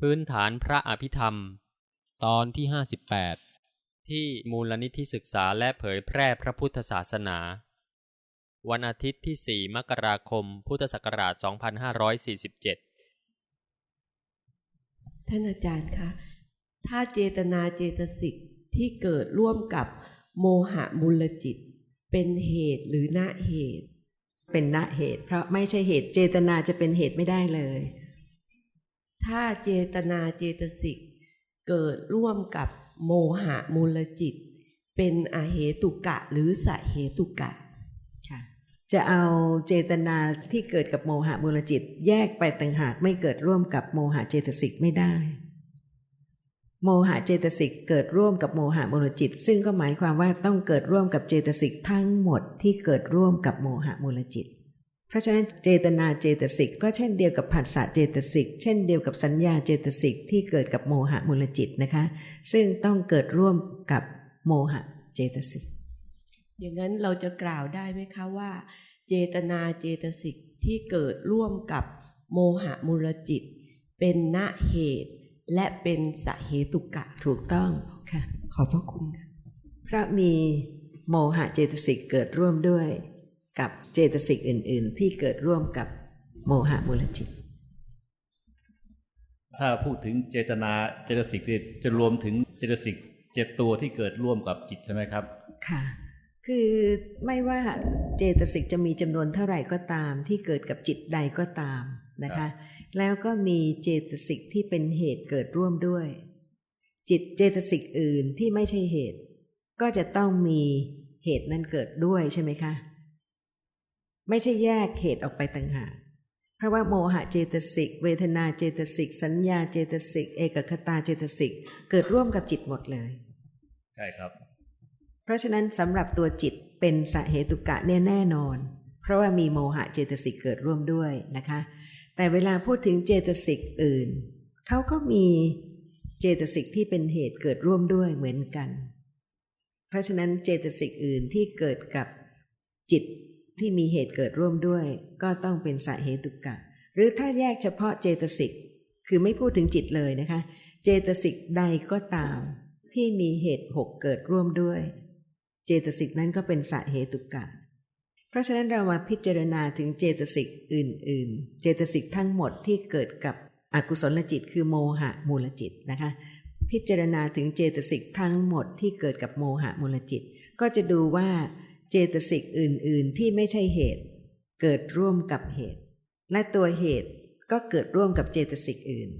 พื้นฐานพระอภิธรรม ตอนที่ห้าสิบแปดที่มูลนิธิศึกษาและเผยแพร่พระพุทธศาสนา วันอาทิตย์ที่ 4 มกราคม พุทธศักราช 2547 ท่านอาจารย์คะ ถ้าเจตนาเจตสิกที่เกิดร่วมกับโมหะมูลจิต เป็นเหตุหรือณเหตุ เป็นณเหตุ เพราะไม่ใช่เหตุเจตนาจะเป็นเหตุไม่ได้เลย ถ้าเจตนาเจตสิกเกิดร่วมกับโมหะมูลจิต เป็นอาเหตุกะหรือสะเหตุกะค่ะจะเอาเจตนาที่เกิดกับโมหะมูลจิต แยกไปต่างหากไม่เกิดร่วมกับโมหะเจตสิกไม่ได้ โมหะเจตสิกเกิดร่วมกับโมหะมูลจิต ซึ่งก็หมายความว่าต้องเกิดร่วมกับเจตสิกทั้งหมดที่เกิดร่วมกับโมหะมูลจิต เพราะฉะนั้นเจตนาเจตสิกก็เช่นเดียวกับผัสสะเจตสิกเช่นเดียวกับสัญญาเจตสิกที่เกิดกับโมหะมูลจิตนะคะ ซึ่งต้องเกิดร่วมกับโมหะเจตสิกอย่างนั้นเราจะกล่าวได้ไหมคะว่า เจตนาเจตสิกที่เกิดร่วมกับโมหะมูลจิต เป็นณเหตุ และเป็นสเหตุกะถูกต้องค่ะ ขอบพระคุณค่ะเพราะมีโมหะเจตสิกเกิดร่วมด้วย กับเจตสิกอื่น ๆ ที่เกิดร่วมกับโมหะมูลจิต ถ้าพูดถึงเจตนาเจตสิกเนี่ยจะรวมถึงเจตสิกเจ็ดตัวที่เกิดร่วมกับจิตใช่ไหมครับ ค่ะ คือไม่ว่าเจตสิกจะมีจำนวนเท่าไหร่ก็ตาม ที่เกิดกับจิตใดก็ตามนะครัคะบแล้วก็มีเจตสิกที่เป็นเหตุเกิดร่วมด้วย จิตเจตสิกอื่นที่ไม่ใช่เหตุ ก็จะต้องมีเหตุนั้นเกิดด้วยใช่ไหมคะ ไม่ใช่แยกเหตุออกไปต่างหากเพราะว่าโมหะเจตสิก เวทนาเจตสิก สัญญาเจตสิก เอกคตาเจตสิก เกิดร่วมกับจิตหมดเลย ใช่ครับ เพราะฉะนั้นสำหรับตัวจิตเป็นสเหตุกะเนี่ยแน่นอน เพราะว่ามีโมหะเจตสิกเกิดร่วมด้วยนะคะ แต่เวลาพูดถึงเจตสิกอื่นเขาก็มีเจตสิกที่เป็นเหตุเกิดร่วมด้วยเหมือนกัน เพราะฉะนั้นเจตสิกอื่นที่เกิดกับจิต ที่มีเหตุเกิดร่วมด้วย ก็ต้องเป็นสเหตุกะ หรือถ้าแยกเฉพาะเจตสิกคือไม่พูดถึงจิตเลยนะคะ เจตสิกใดก็ตาม ที่มีเหตุหกเกิดร่วมด้วย เจตสิกนั้นก็เป็นสาเหตุกะ เพราะฉะนั้นเรามาพิจารณาถึงเจตสิกอื่น ๆ เจตสิกทั้งหมดที่เกิดกับอกุศลจิต คือโมหะมูลจิตนะคะ พิจารณาถึงเจตสิกทั้งหมดที่เกิดกับโมหะมูลจิต ก็จะดูว่า เจตสิกอื่น ๆ ที่ไม่ใช่เหตุ เกิดร่วมกับเหตุ และตัวเหตุก็เกิดร่วมกับเจตสิกอื่น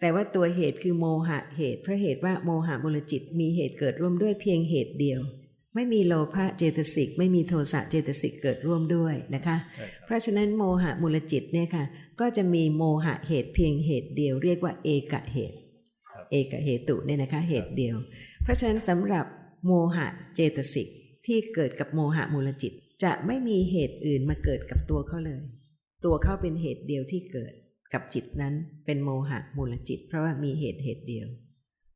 แต่ว่าตัวเหตุคือโมหะเหตุเพราะเหตุว่าโมหะมูลจิตมีเหตุเกิดร่วมด้วยเพียงเหตุเดียว ไม่มีโลภะเจตสิกไม่มีโทสะเจตสิกเกิดร่วมด้วยนะคะใช่ครับเพราะฉะนั้นโมหะมูลจิตเนี่ยค่ะ ก็จะมีโมหะเหตุเพียงเหตุเดียว เรียกว่าเอกเหตุครับเอกเหตุเนี่ยนะคะเหตุเดียว เพราะฉะนั้นสำหรับโมหะเจตสิก ที่เกิดกับโมหะมูลจิต จะไม่มีเหตุอื่นมาเกิดกับตัวเขาเลย ตัวเขาเป็นเหตุเดียวที่เกิดกับจิตนั้นเป็นโมหะมูลจิต เพราะว่ามีเหตุเหตุเดียว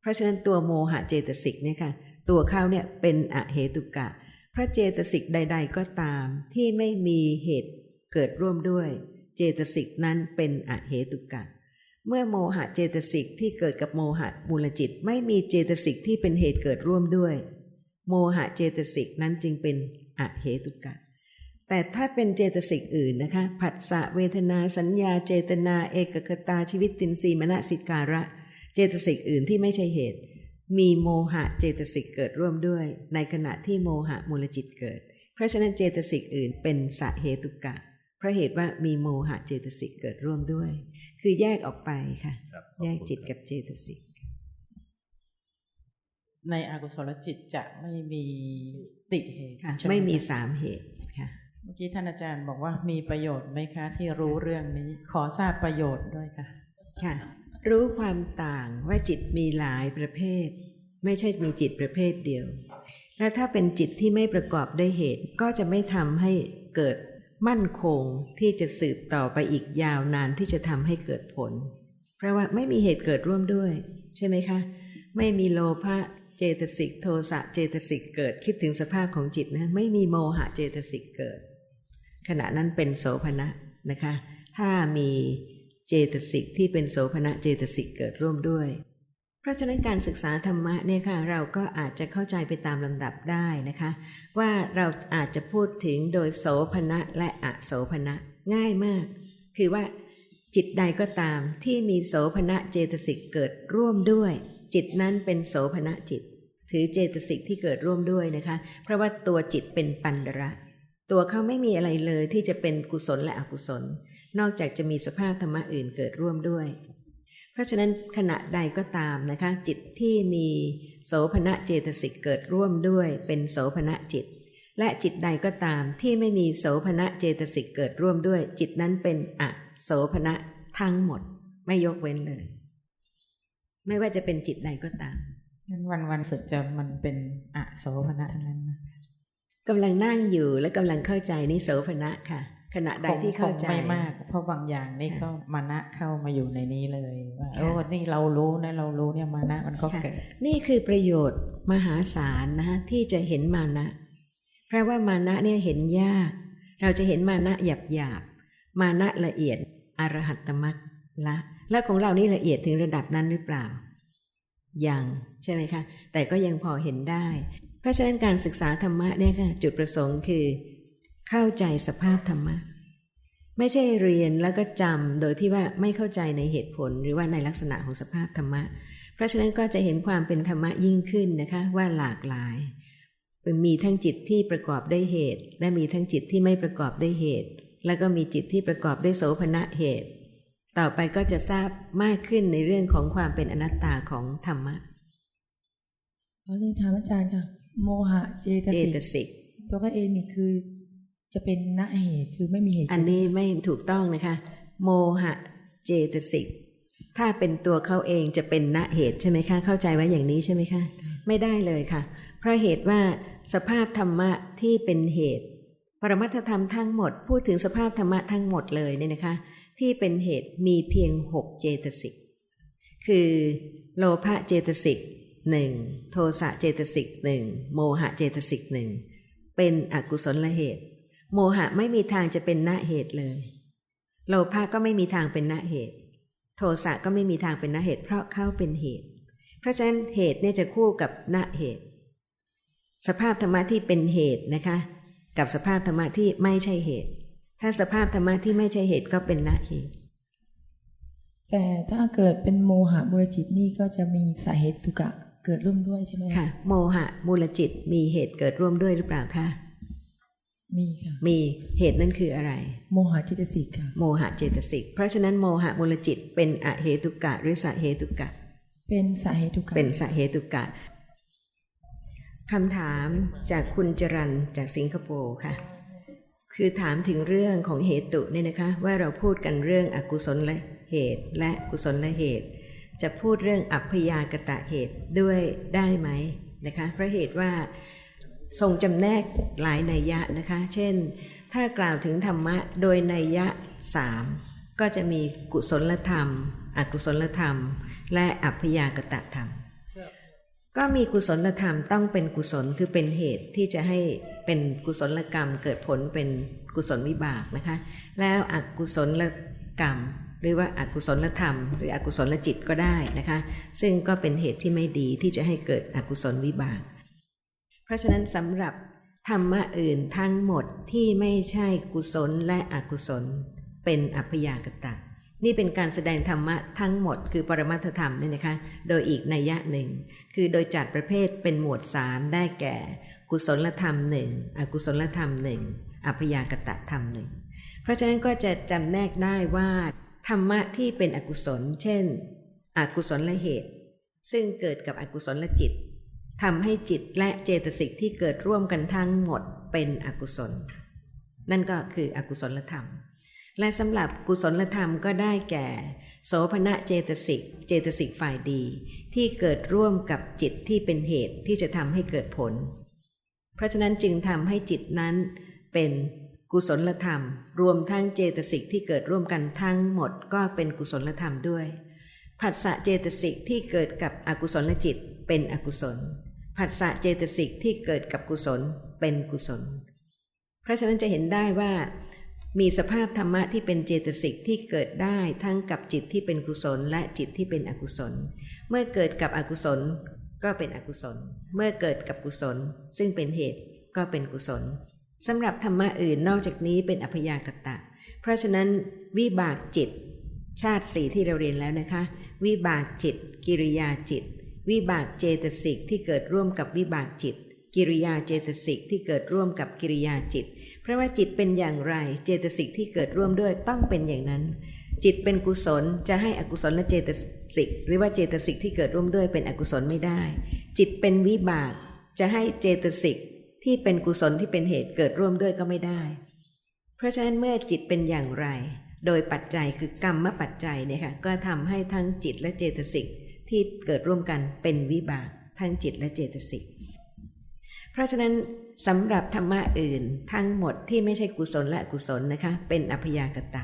เพราะฉะนั้นตัวโมหะเจตสิกเนี่ยค่ะตัวเขาเนี่ยเป็นอเหตุกะ พระเจตสิกใด ๆ ก็ตามที่ไม่มีเหตุเกิดร่วมด้วย เจตสิกนั้นเป็นอเหตุกะ เมื่อโมหะเจตสิกที่เกิดกับโมหะมูลจิต ไม่มีเจตสิกที่เป็นเหตุเกิดร่วมด้วย โมหะเจตสิกนั้นจึงเป็นอเหตุกะแต่ถ้าเป็นเจตสิกอื่นนะคะผัสสะเวทนาสัญญาเจตนาเอกคตาชีวิตตินทรีย์มณสิการะ เจตสิกอื่นที่ไม่ใช่เหตุ มีโมหะเจตสิกเกิดร่วมด้วย ในขณะที่โมหะมูลจิตเกิด เพราะฉะนั้นเจตสิกอื่นเป็นสาเหตุกะเพราะเหตุว่ามีโมหะเจตสิกเกิดร่วมด้วย คือแยกออกไปค่ะครับแยกจิตกับเจตสิก ในอกุศลจิตจะไม่มีติเหตุค่ะใช่หไม่มีคะสามเหตุค่ะเมื่อกี้ท่านอาจารย์บอกว่ามีประโยชน์ไหมคะ ที่รู้เรื่องนี้ขอทราบประโยชน์ด้วยค่ะ ค่ะ รู้ความต่างว่าจิตมีหลายประเภท ไม่ใช่มีจิตประเภทเดียว และถ้าเป็นจิตที่ไม่ประกอบด้วยเหตุ ก็จะไม่ทำให้เกิดมั่นคงที่จะสืบต่อไปอีกยาวนานที่จะทำให้เกิดผล เพราะว่าไม่มีเหตุเกิดร่วมด้วย ใช่ไหมคะ ไม่มีโลภะ เจตสิกโทสะเจตสิกเกิดคิดถึงสภาพของจิตนะไม่มีโมหะเจตสิกเกิด ขณะนั้นเป็นโสภณะนะคะ ถ้ามีเจตสิกที่เป็นโสภณะเจตสิกเกิดร่วมด้วย เพราะฉะนั้นการศึกษาธรรมะเนี่ยค่ะเราก็อาจจะเข้าใจไปตามลำดับได้นะคะ ว่าเราอาจจะพูดถึงโดยโสภณะและอโสภณะง่ายมาก คือว่าจิตใดก็ตามที่มีโสภณะเจตสิกเกิดร่วมด้วย จิตนั้นเป็นโสภณะจิต ถือเจตสิกที่เกิดร่วมด้วยนะคะ เพราะว่าตัวจิตเป็นปันระ ตัวเขาไม่มีอะไรเลยที่จะเป็นกุศลและอกุศล นอกจากจะมีสภาพธรรมะอื่นเกิดร่วมด้วย เพราะฉะนั้นขณะใดก็ตามนะคะ จิตที่มีโสภณะเจตสิกเกิดร่วมด้วยเป็นโสภณะจิต และจิตใดก็ตามที่ไม่มีโสภณะเจตสิกเกิดร่วมด้วย จิตนั้นเป็นอโสภณะทั้งหมด ไม่ยกเว้นเลย ไม่ว่าจะเป็นจิตใดก็ตามงั้นวันวันๆสึกจะมันเป็นอโสภณะทั้งนั้นนะกำลังนั่งอยู่และกำลังเข้าใจนี่โสภณะค่ะ ขณะใดที่เข้าใจคงไม่มาก เพราะบางอย่างนี่ค่ะก็มานะเข้ามาอยู่ในนี้เลยว่าค่ะโอ้นี่เรารู้นะเรารู้เนี่ยมานะมันก็ค่ะเกิดนี่คือประโยชน์มหาศาลนะที่จะเห็นมานะเพราะว่ามานะเนี่ยเห็นยาก เราจะเห็นมานะหยาบหยาบๆมานะละเอียดอรหัตตมรรค ละและของเรานี่ละเอียดถึงระดับนั้นหรือเปล่า ยังใช่ไหมคะ แต่ก็ยังพอเห็นได้ เพราะฉะนั้นการศึกษาธรรมะเนี่ยค่ะ จุดประสงค์คือ เข้าใจสภาพธรรมะ ไม่ใช่เรียนแล้วก็จำโดยที่ว่าไม่เข้าใจในเหตุผลหรือว่าในลักษณะของสภาพธรรมะ เพราะฉะนั้นก็จะเห็นความเป็นธรรมะยิ่งขึ้นนะคะ ว่าหลากหลายมีทั้งจิตที่ประกอบด้วยเหตุ และมีทั้งจิตที่ไม่ประกอบด้วยเหตุ แล้วก็มีจิตที่ประกอบด้วยโสภณะเหตุ ต่อไปก็จะทราบมากขึ้นในเรื่องของความเป็นอนัตตาของธรรมะขอเรียนถามอาจารย์ค่ะ โมหะเจตเจสิตกสิกตัวก็เองนี่คือจะเป็นณเหตุคือไม่มีเหตุ อันนี้ไม่ถูกต้องนะคะ โมหะเจตสิกถ้าเป็นตัวเขาเองจะเป็นณเหตุใช่ไหมคะ เข้าใจไว้อย่างนี้ใช่ไหมคะ ไม่ได้เลยค่ะ เพราะเหตุว่าสภาพธรรมะที่เป็นเหตุ ปรมัตถธรรมทั้งหมด พูดถึงสภาพธรรมะทั้งหมดเลยเนี่ยนะคะ ที่เป็นเหตุมีเพียงหกเจตสิก คือโลภะเจตสิกหนึ่งโทสะเจตสิกหนึ่งโมหะเจตสิกหนึ่งเป็นอกุศลละเหตุ โมหะไม่มีทางจะเป็นณเหตุเลย โลภะก็ไม่มีทางเป็นณเหตุ โทสะก็ไม่มีทางเป็นณเหตุ เพราะเข้าเป็นเหตุ เพราะฉะนั้นเหตุเนี่ยจะคู่กับณเหตุ สภาพธรรมะที่เป็นเหตุนะคะ กับสภาพธรรมะที่ไม่ใช่เหตุ ถ้าสภาพธรรมะที่ไม่ใช่เหตุก็เป็นณเหตุแต่ถ้าเกิดเป็นโมหะบุรจิตนี่ก็จะมีสาเหตุตุกะเกิดร่วมด้วยใช่ไหมค่ะ โมหะมูลจิตมีเหตุเกิดร่วมด้วยหรือเปล่าคะมีค่ะ มีเหตุนั้นคืออะไร โมหะเจตสิกค่ะ โมหะเจตสิก เพราะฉะนั้นโมหะมูลจิตเป็นอเหตุกะหรือสาเหตุกะ เป็นสาเหตุตุกะ เป็นสาเหตุกะคำถามจากคุณจรันจากสิงคโปร์ค่ะ คือถามถึงเรื่องของเหตุเนี่ยนะคะ ว่าเราพูดกันเรื่องอกุศลและเหตุและกุศลและเหตุ จะพูดเรื่องอัพยากตะเหตุด้วยได้ไหมนะคะเพราะเหตุว่าทรงจำแนกหลายนัยยะนะคะ เช่น ถ้ากล่าวถึงธรรมะโดยนัยยะสามก็จะมีกุศลธรรม อกุศลธรรม และอัพยากตะธรรม ก็มีกุศลธรรมต้องเป็นกุศลคือเป็นเหตุที่จะให้เป็นกุศลกรรมเกิดผลเป็นกุศลวิบากนะคะ แล้วอกุศลกรรม หรือว่าอากุศลธรรม หรืออกุศลจิตก็ได้นะคะ ซึ่งก็เป็นเหตุที่ไม่ดีที่จะให้เกิดอกุศลวิบาก เพราะฉะนั้นสำหรับธรรมะอื่นทั้งหมดที่ไม่ใช่กุศลและอกุศล เป็นอัพยากตะ นี่เป็นการแสดงธรรมะทั้งหมด คือปรมัตถธรรมเนี่ยนะคะ โดยอีกนัยยะหนึ่ง คือโดยจัดประเภทเป็นหมวดสามได้แก่ กุศลธรรมหนึ่งอกุศลธรรมหนึ่งอัพยากตะธรรมหนึ่ง เพราะฉะนั้นก็จะจำแนกได้ว่า ธรรมะที่เป็นอกุศล เช่น อกุศลละเหตุ ซึ่งเกิดกับอกุศลจิตทำให้จิตและเจตสิกที่เกิดร่วมกันทั้งหมดเป็นอกุศล นั่นก็คืออกุศลธรรม และสำหรับกุศลธรรมก็ได้แก่ โสภณะเจตสิก เจตสิกฝ่ายดี ที่เกิดร่วมกับจิตที่เป็นเหตุที่จะทำให้เกิดผล เพราะฉะนั้นจึงทำให้จิตนั้นเป็นกุศลธรรม รวมทั้งเจตสิกที่เกิดร่วมกันทั้งหมดก็เป็นกุศลธรรมด้วย ผัสสะเจตสิกที่เกิดกับอกุศลจิตเป็นอกุศล ผัสสะเจตสิกที่เกิดกับกุศลเป็นกุศล เพราะฉะนั้นจะเห็นได้ว่า มีสภาพธรรมะที่เป็นเจตสิกที่เกิดได้ทั้งกับจิตที่เป็นกุศลและจิตที่เป็นอกุศล เมื่อเกิดกับอกุศลก็เป็นอกุศล เมื่อเกิดกับกุศล ซึ่งเป็นเหตุก็เป็นกุศลสำหรับธรรมะอื่นนอกจากนี้เป็นอัพยากตะ เพราะฉะนั้นวิบากจิต ชาติสี่ที่เราเรียนแล้วนะคะ วิบากจิต กิริยาจิต วิบากเจตสิกที่เกิดร่วมกับวิบากจิต กิริยาเจตสิกที่เกิดร่วมกับกิริยาจิต เพราะว่าจิตเป็นอย่างไร เจตสิกที่เกิดร่วมด้วยต้องเป็นอย่างนั้น จิตเป็นกุศลจะให้อกุศลและเจตสิก หรือว่าเจตสิกที่เกิดร่วมด้วยเป็นอกุศลไม่ได้ จิตเป็นวิบาก จะให้เจตสิกที่เป็นกุศลที่เป็นเหตุเกิดร่วมด้วยก็ไม่ได้ เพราะฉะนั้นเมื่อจิตเป็นอย่างไร โดยปัจจัยคือกรรมปัจจัยเนี่ยค่ะก็ทำให้ทั้งจิตและเจตสิกที่เกิดร่วมกันเป็นวิบากทั้งจิตและเจตสิก เพราะฉะนั้นสำหรับธรรมะอื่นทั้งหมดที่ไม่ใช่กุศลและกุศลนะคะ เป็นอภยากตะ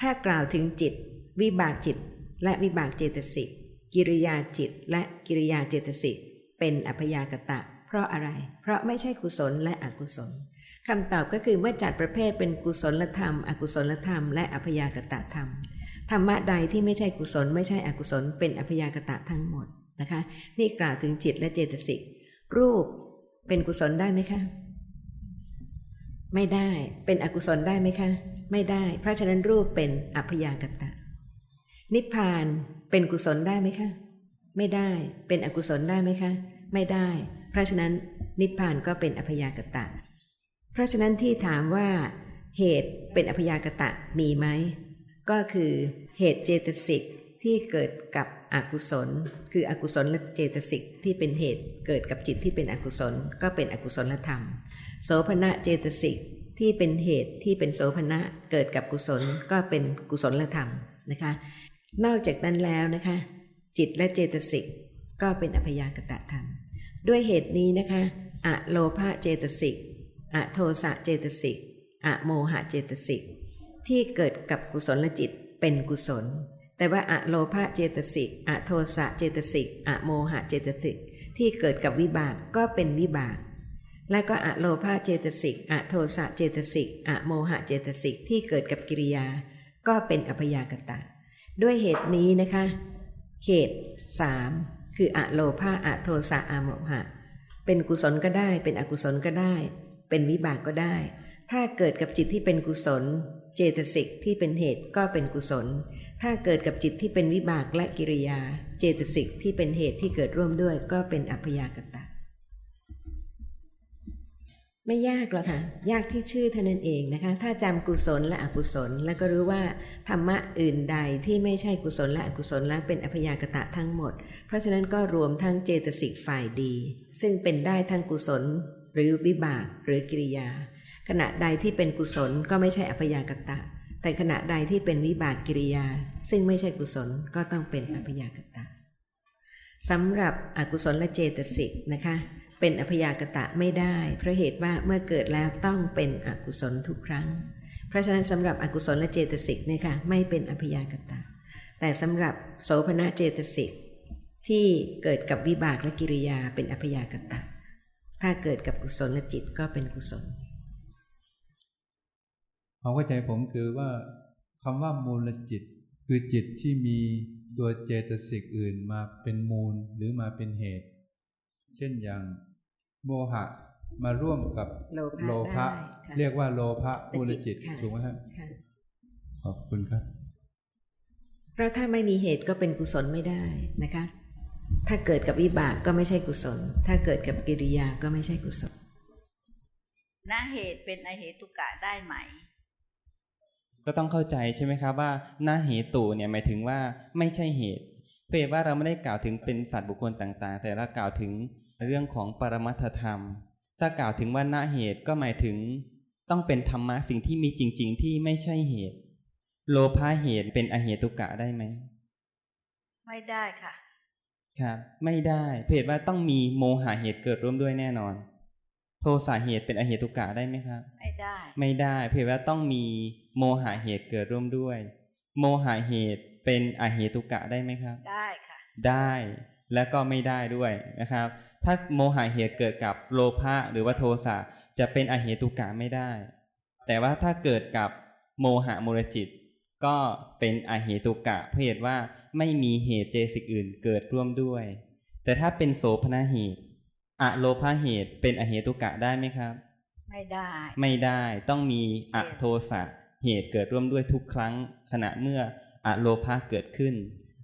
ถ้ากล่าวถึงจิต วิบากจิต และวิบากเจตสิกกิริยาจิตและกิริยาเจตสิกเป็นอภยากตะ เพราะอะไร เพราะไม่ใช่กุศลและอกุศลคำตอบก็คือเมื่อจัดประเภทเป็นกุศลธรรม อกุศลธรรม และอภยากตะธรรมธรรมะใดที่ไม่ใช่กุศลไม่ใช่อกุศลเป็นอภยากตะทั้งหมดนะคะ นี่กล่าวถึงจิตและเจตสิกรูป เป็นกุศลได้ไหมคะ ไม่ได้ เป็นอกุศลได้ไหมคะ ไม่ได้ เพราะฉะนั้นรูปเป็นอภยากตะ นิพพานเป็นกุศลได้ไหมคะ ไม่ได้ เป็นอกุศลได้ไหมคะ ไม่ได้ เพราะฉะนั้นนิพพานก็เป็นอภยากตะ เพราะฉะนั้นที่ถามว่า เหตุเป็นอภยากตะมีไหม ก็คือเหตุเจตสิก ที่เกิดกับอกุศล คืออกุศลและเจตสิกที่เป็นเหตุเกิดกับจิตที่เป็นอกุศล ก็เป็นอกุศลธรรม โสภณะเจตสิกที่เป็นเหตุที่เป็นโสภณะเกิดกับกุศลก็เป็นกุศลธรรมนะคะ นอกจากนั้นแล้วนะคะ จิตและเจตสิกก็เป็นอภยากตะธรรม ด้วยเหตุนี้นะคะอะโลภะเจตสิกอะโทสะเจตสิกอะโมหะเจตสิกที่เกิดกับกุศลจิตเป็นกุศล แต่ว่าอะโลภะเจตสิกอะโทสะเจตสิกอะโมหะเจตสิกที่เกิดกับวิบากก็เป็นวิบาก และก็อะโลภะเจตสิกอะโทสะเจตสิกอะโมหะเจตสิกที่เกิดกับกิริยา ก็เป็นอภยากตะ ด้วยเหตุนี้นะคะเหตุสามคืออะโลภาอะโทสะอะโมหะ เป็นกุศลก็ได้ เป็นอกุศลก็ได้ เป็นวิบากก็ได้ ถ้าเกิดกับจิตที่เป็นกุศล เจตสิกที่เป็นเหตุก็เป็นกุศล ถ้าเกิดกับจิตที่เป็นวิบากและกิริยา เจตสิกที่เป็นเหตุที่เกิดร่วมด้วย ก็เป็นอัพยากตะ ไม่ยากหรอกค่ะ ยากที่ชื่อเท่านั้นเองนะคะ ถ้าจำกุศลและอกุศล แล้วก็รู้ว่าธรรมะอื่นใดที่ไม่ใช่กุศลและอกุศลแล้วเป็นอภยากตะทั้งหมด เพราะฉะนั้นก็รวมทั้งเจตสิกฝ่ายดี ซึ่งเป็นได้ทั้งกุศล หรือวิบากหรือกิริยา ขณะใดที่เป็นกุศลก็ไม่ใช่อภยากตะ แต่ขณะใดที่เป็นวิบากกิริยา ซึ่งไม่ใช่กุศลก็ต้องเป็นอภยากตะสำหรับอกุศลและเจตสิกนะคะ เป็นอภยากตะไม่ได้ เพราะเหตุว่าเมื่อเกิดแล้วต้องเป็นอกุศลทุกครั้ง เพราะฉะนั้นสำหรับอกุศลและเจตสิกเนี่ยค่ะไม่เป็นอภยากตะ แต่สำหรับโสภณะเจตสิกที่เกิดกับวิบากและกิริยาเป็นอภยากตะ ถ้าเกิดกับกุศลและจิตก็เป็นกุศล ความเข้าใจผมคือว่าคำว่ามูลจิต คือจิตที่มีตัวเจตสิกอื่นมาเป็นมูลหรือมาเป็นเหตุ เช่นอย่างโมหะมาร่วมกับโลภะเรียกว่าโลภะมูลจิตถูกไหมครับขอบคุณครับเพราะถ้าไม่มีเหตุก็เป็นกุศลไม่ได้นะคะ ถ้าเกิดกับวิบากก็ไม่ใช่กุศล ถ้าเกิดกับกิริยาก็ไม่ใช่กุศลนาเหตุเป็นอเหตุกะได้ไหม ก็ต้องเข้าใจใช่ไหมครับว่าหน้าเหตุเนี่ยหมายถึงว่าไม่ใช่เหตุเพื่อว่าเราไม่ได้กล่าวถึงเป็นสัตว์บุคคลต่างๆ แต่เรากล่าวถึงเรื่องของปรมัตธรรม ถ้ากล่าวถึงว่าณเหตุก็หมายถึง ต้องเป็นธรรมะสิ่งที่มีจริง ๆ ที่ไม่ใช่เหตุ โลภะเหตุเป็นอเหตุกะได้ไหมไม่ได้ค่ะครับ ไม่ได้เพจว่าต้องมีโมหะเหตุเกิดร่วมด้วยแน่นอน โทสะเหตุเป็นอเหตุกะได้ไหมครับ ไม่ได้ ไม่ได้เพจว่าต้องมีโมหะเหตุเกิดร่วมด้วย โมหะเหตุเป็นอเหตุกะได้ไหมครับ ได้ค่ะ ได้และก็ไม่ได้ด้วยนะครับ ถ้าโมหะเหตุเกิดกับโลภะหรือว่าโทสะจะเป็นอเหตุกะไม่ได้ แต่ว่าถ้าเกิดกับโมหะมูลจิต ก็เป็นอเหตุกะเพราะเหตุว่าไม่มีเหตุเจสิกอื่นเกิดร่วมด้วย แต่ถ้าเป็นโสภณเหตุ อะโลภเหตุเป็นอเหตุกะได้ไหมครับ ไม่ได้ ไม่ได้ต้องมีอะโทสะเหตุเกิดร่วมด้วยทุกครั้ง ขณะเมื่ออะโลภะเกิดขึ้น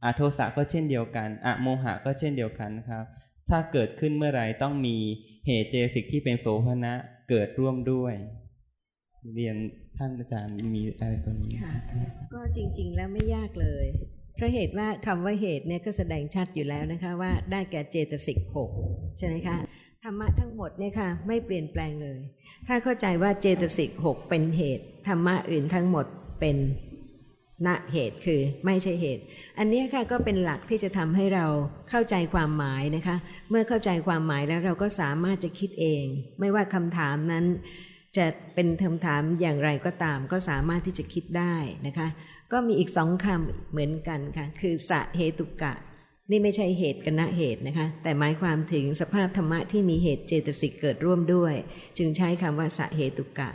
อะโทสะก็เช่นเดียวกันอะโมหะก็เช่นเดียวกันนะครับ ถ้าเกิดขึ้นเมื่อไรต้องมีเหตุเจสิกที่เป็นโสภณะเกิดร่วมด้วย เรียนท่านอาจารย์มีอะไรตรงนี้ค่ะก็จริง ๆ แล้วไม่ยากเลย เพราะเหตุว่าคำว่าเหตุเนี่ยก็แสดงชัดอยู่แล้วนะคะว่าได้แก่เจตสิกหกใช่ไหมคะธรรมะทั้งหมดเนี่ยค่ะไม่เปลี่ยนแปลงเลย ถ้าเข้าใจว่าเจตสิกหกเป็นเหตุธรรมะอื่นทั้งหมดเป็นณเหตุคือไม่ใช่เหตุ อันนี้ค่ะก็เป็นหลักที่จะทำให้เราเข้าใจความหมายนะคะ เมื่อเข้าใจความหมายแล้วเราก็สามารถจะคิดเอง ไม่ว่าคำถามนั้น จะเป็นคำถามอย่างไรก็ตาม ก็สามารถที่จะคิดได้นะคะ ก็มีอีกสองคำเหมือนกันค่ะ คือสะเหตุกะ นี่ไม่ใช่เหตุกันเหตุนะคะ แต่หมายความถึงสภาพธรรมะที่มีเหตุเจตสิกเกิดร่วมด้วย จึงใช้คำว่าสะเหตุกะ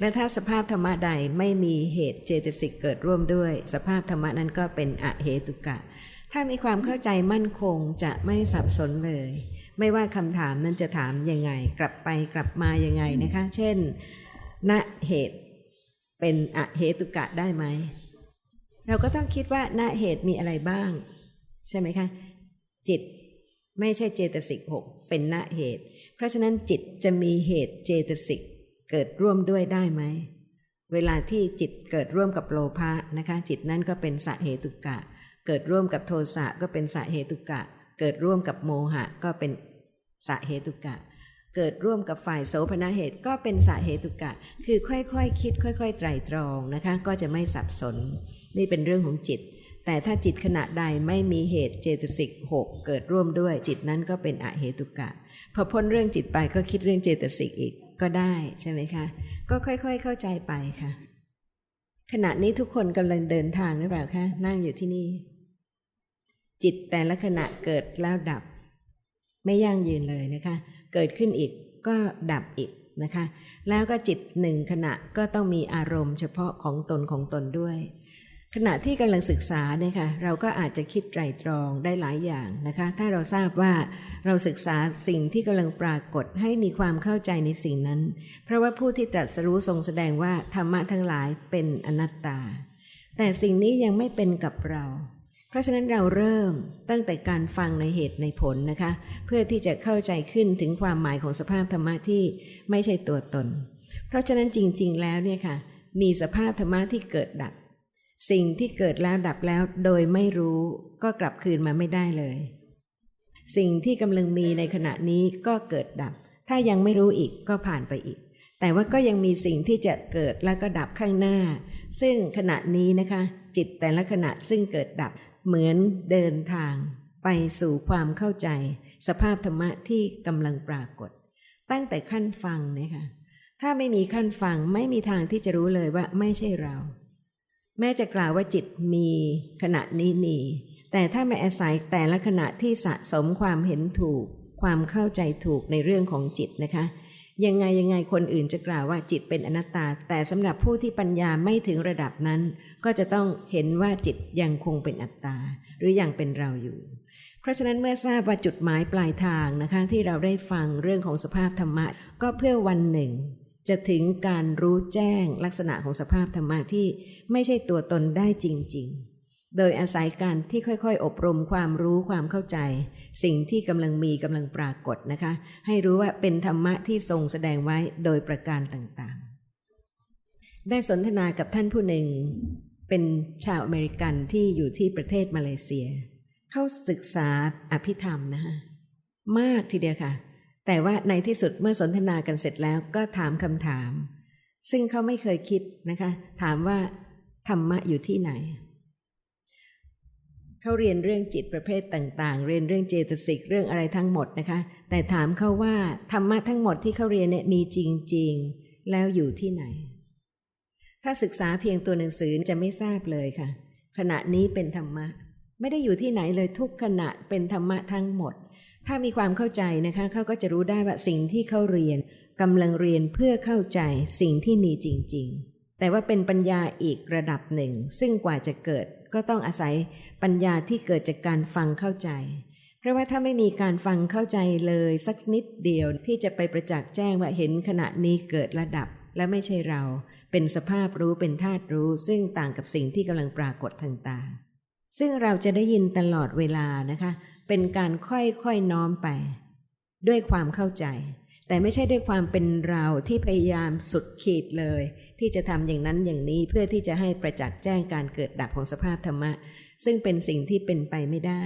และถ้าสภาพธรรมะใดไม่มีเหตุเจตสิกเกิดร่วมด้วย สภาพธรรมะนั้นก็เป็นอะเหตุกะ ถ้ามีความเข้าใจมั่นคงจะไม่สับสนเลย ไม่ว่าคำถามนั้นจะถามยังไง กลับไปกลับมายังไงนะคะ เช่น ณเหตุเป็นอะเหตุกะได้ไหม เราก็ต้องคิดว่าณเหตุมีอะไรบ้าง ใช่ไหมคะ จิตไม่ใช่เจตสิกหกเป็นณเหตุ เพราะฉะนั้นจิตจะมีเหตุเจตสิกเกิดร่วมด้วยได้ไหม เวลาที่จิตเกิดร่วมกับโลภะนะคะ จิตนั่นก็เป็นสะเหตุกะ เกิดร่วมกับโทสะก็เป็นสะเหตุกะ เกิดร่วมกับโมหะก็เป็นสะเหตุกะเเกิดร่วมกับฝ่ายโสภณเหตุก็เป็นสาเหตุกะ คือค่อยๆคคิด ค่อย ๆ ไตรตรองนะคะ ก็จะไม่สับสน นี่เป็นเรื่องของจิต แต่ถ้าจิตขณะใดไม่มีเหตุเจตสิกหกเกิดร่วมด้วย จิตนั้นก็เป็นอเหตุกะพอพ้นเรื่องจิตไปก็คิดเรื่องเจตสิกอีกก็ได้ใช่ไหมคะ ก็ค่อยๆ เข้าใจไปค่ะ ขณะนี้ทุกคนกำลังเดินทางหรือเปล่าคะนั่งอยู่ที่นี่ จิตแต่ละขณะเกิดแล้วดับ ไม่ยั่งยืนเลยนะคะ เกิดขึ้นอีกก็ดับอีกนะคะ แล้วก็จิตหนึ่งขณะก็ต้องมีอารมณ์เฉพาะของตนของตนด้วย ขณะที่กำลังศึกษาเนี่ยค่ะเราก็อาจจะคิดไตรตรองได้หลายอย่างนะคะ ถ้าเราทราบว่าเราศึกษาสิ่งที่กำลังปรากฏให้มีความเข้าใจในสิ่งนั้น เพราะว่าผู้ที่ตรัสรู้ทรงแสดงว่าธรรมะทั้งหลายเป็นอนัตตา แต่สิ่งนี้ยังไม่เป็นกับเรา ราะฉะนั้นเราเริ่มตั้งแต่การฟังในเหตุในผลนะคะ เพื่อที่จะเข้าใจขึ้นถึงความหมายของสภาพธรรมะที่ไม่ใช่ตัวตน เพราะฉะนั้นจริง ๆ แล้วเนี่ยค่ะ มีสภาพธรรมะที่เกิดดับ สิ่งที่เกิดแล้วดับแล้วโดยไม่รู้ก็กลับคืนมาไม่ได้เลย สิ่งที่กำลังมีในขณะนี้ก็เกิดดับ ถ้ายังไม่รู้อีกก็ผ่านไปอีก แต่ว่าก็ยังมีสิ่งที่จะเกิดแล้วก็ดับข้างหน้า ซึ่งขณะนี้นะคะ จิตแต่ละขณะซึ่งเกิดดับ เหมือนเดินทางไปสู่ความเข้าใจ สภาพธรรมะที่กำลังปรากฏ ตั้งแต่ขั้นฟังนะคะถ้าไม่มีขั้นฟังไม่มีทางที่จะรู้เลยว่าไม่ใช่เรา แม้จะกล่าวว่าจิตมีขณะนี้มีแต่ถ้าไม่อาศัยแต่ละขณะที่สะสมความเห็นถูก ความเข้าใจถูกในเรื่องของจิตนะคะ ยังไงยังไงคนอื่นจะกล่าวว่าจิตเป็นอนัตตา แต่สำหรับผู้ที่ปัญญาไม่ถึงระดับนั้น ก็จะต้องเห็นว่าจิตยังคงเป็นอัตตา หรือยังเป็นเราอยู่ เพราะฉะนั้นเมื่อทราบว่าจุดหมายปลายทางนะคะที่เราได้ฟังเรื่องของสภาพธรรมะ ก็เพื่อวันหนึ่ง จะถึงการรู้แจ้งลักษณะของสภาพธรรมะที่ไม่ใช่ตัวตนได้จริง ๆ โดยอาศัยการที่ค่อยๆ อบรมความรู้ความเข้าใจ สิ่งที่กำลังมีกำลังปรากฏนะคะ ให้รู้ว่าเป็นธรรมะที่ทรงแสดงไว้โดยประการต่างๆ ได้สนทนากับท่านผู้หนึ่ง เป็นชาวอเมริกันที่อยู่ที่ประเทศมาเลเซีย เข้าศึกษาอภิธรรมนะคะมากทีเดียวค่ะ แต่ว่าในที่สุดเมื่อสนทนากันเสร็จแล้วก็ถามคำถาม ซึ่งเขาไม่เคยคิดนะคะ ถามว่าธรรมะอยู่ที่ไหน เขาเรียนเรื่องจิตประเภทต่างๆ เรียนเรื่องเจตสิกเรื่องอะไรทั้งหมดนะคะ แต่ถามเขาว่าธรรมะทั้งหมดที่เขาเรียนเนี่ยมีจริง ๆ แล้วอยู่ที่ไหน ถ้าศึกษาเพียงตัวหนังสือจะไม่ทราบเลยค่ะ ขณะนี้เป็นธรรมะ ไม่ได้อยู่ที่ไหนเลยทุกขณะเป็นธรรมะทั้งหมด ถ้ามีความเข้าใจนะคะเขาก็จะรู้ได้ว่าสิ่งที่เขาเรียนกำลังเรียนเพื่อเข้าใจสิ่งที่มีจริง ๆ แต่ว่าเป็นปัญญาอีกระดับหนึ่ง ซึ่งกว่าจะเกิดก็ต้องอาศัยปัญญาที่เกิดจากการฟังเข้าใจ เพราะว่าถ้าไม่มีการฟังเข้าใจเลยสักนิดเดียวที่จะไปประจักษ์แจ้งว่าเห็นขณะนี้เกิดระดับและไม่ใช่เรา เป็นสภาพรู้เป็นธาตุรู้ ซึ่งต่างกับสิ่งที่กำลังปรากฏทางตา ซึ่งเราจะได้ยินตลอดเวลานะคะ เป็นการค่อยๆน้อมไป ด้วยความเข้าใจ แต่ไม่ใช่ด้วยความเป็นเราที่พยายามสุดขีดเลย ที่จะทำอย่างนั้นอย่างนี้เพื่อที่จะให้ประจักษ์แจ้งการเกิดดับของสภาพธรรมะ ซึ่งเป็นสิ่งที่เป็นไปไม่ได้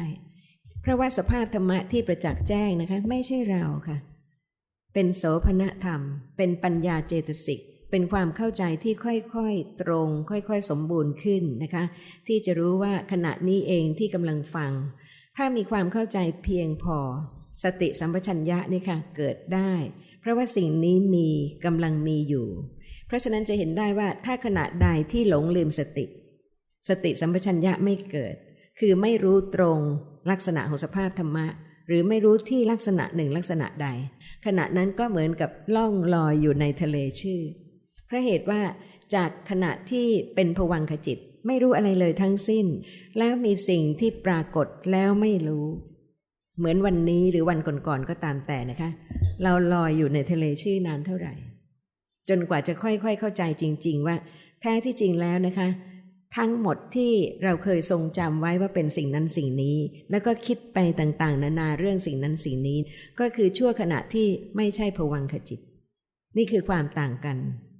เพราะว่าสภาพธรรมะที่ประจักษ์แจ้งนะคะ ไม่ใช่เราค่ะ เป็นโสภณธรรม เป็นปัญญาเจตสิกเป็นความเข้าใจที่ค่อยๆ ตรง ค่อยๆ สมบูรณ์ขึ้นนะคะ ที่จะรู้ว่าขณะนี้เองที่กำลังฟัง ถ้ามีความเข้าใจเพียงพอ สติสัมปชัญญะนี่ค่ะเกิดได้ เพราะว่าสิ่งนี้มีกำลังมีอยู่ เพราะฉะนั้นจะเห็นได้ว่าถ้าขณะใดที่หลงลืมสติ สติสัมปชัญญะไม่เกิด คือไม่รู้ตรงลักษณะของสภาพธรรมะ หรือไม่รู้ที่ลักษณะหนึ่งลักษณะใด ขณะนั้นก็เหมือนกับล่องลอยอยู่ในทะเลชื่อเพราะเหตุว่าจากขณะที่เป็นผวังขจิต ไม่รู้อะไรเลยทั้งสิ้น แล้วมีสิ่งที่ปรากฏแล้วไม่รู้ เหมือนวันนี้หรือวันก่อนๆก็ตามแต่นะคะ เราลอยอยู่ในทะเลชื่อนานเท่าไหร่ จนกว่าจะค่อยๆเข้าใจจริง ๆ ว่า แท้ที่จริงแล้วนะคะ ทั้งหมดที่เราเคยทรงจำไว้ว่าเป็นสิ่งนั้นสิ่งนี้ แล้วก็คิดไปต่างๆ นานาเรื่องสิ่งนั้นสิ่งนี้ ก็คือชั่วขณะที่ไม่ใช่ผวังขจิต นี่คือความต่างกัน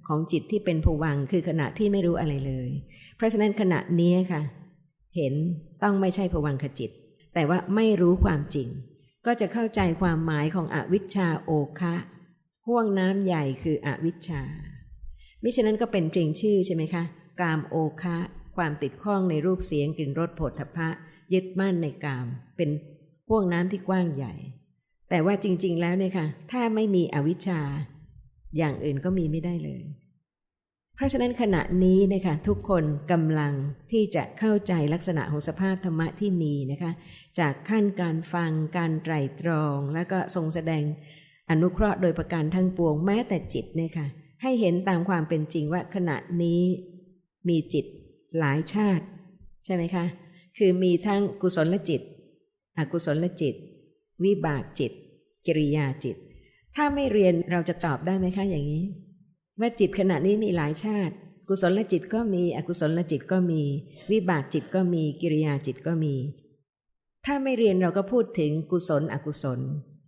ของจิตที่เป็นผวังคือขณะที่ไม่รู้อะไรเลย เพราะฉะนั้นขณะนี้ค่ะ เห็นต้องไม่ใช่ผวังขจิต แต่ว่าไม่รู้ความจริง ก็จะเข้าใจความหมายของอวิชชาโอคะ ห่วงน้ำใหญ่คืออวิชชา มิฉะนั้นก็เป็นเพียงชื่อใช่ไหมคะ กามโอคะ ความติดข้องในรูปเสียงกลิ่นรสผลทพะ ยึดมั่นในกาม เป็นห่วงน้ำที่กว้างใหญ่ แต่ว่าจริง ๆ แล้วเนี่ยค่ะ ถ้าไม่มีอวิชชา อย่างอื่นก็มีไม่ได้เลย เพราะฉะนั้นขณะนี้นะคะทุกคนกำลังที่จะเข้าใจลักษณะของสภาพธรรมะที่มีนะคะ จากขั้นการฟังการไตรตรอง แล้วก็ทรงแสดง อนุเคราะห์โดยประการทั้งปวงแม้แต่จิตเนี่ยค่ะ ให้เห็นตามความเป็นจริงว่าขณะนี้มีจิตหลายชาติ ใช่ไหมคะ คือมีทั้งกุศลจิต อกุศลจิต วิบากจิต กิริยาจิต ถ้าไม่เรียนเราจะตอบได้ไหมคะอย่างนี้ ว่าจิตขณะนี้มีหลายชาติ กุศลจิตก็มีอกุศลจิตก็มี วิบากจิตก็มีกิริยาจิตก็มี ถ้าไม่เรียนเราก็พูดถึงกุศลอกุศล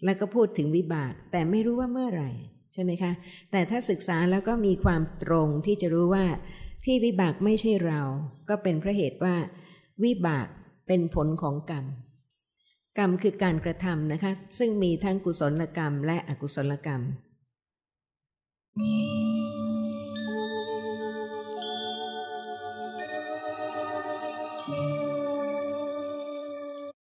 แล้วก็พูดถึงวิบาก แต่ไม่รู้ว่าเมื่อไหร่ ใช่ไหมคะ แต่ถ้าศึกษาแล้วก็มีความตรงที่จะรู้ว่าที่วิบากไม่ใช่เรา ก็เป็นเพราะเหตุว่า วิบากเป็นผลของกรรม กรรมคือการกระทำนะคะ ซึ่งมีทั้งกุศลกรรมและอกุศลกรรม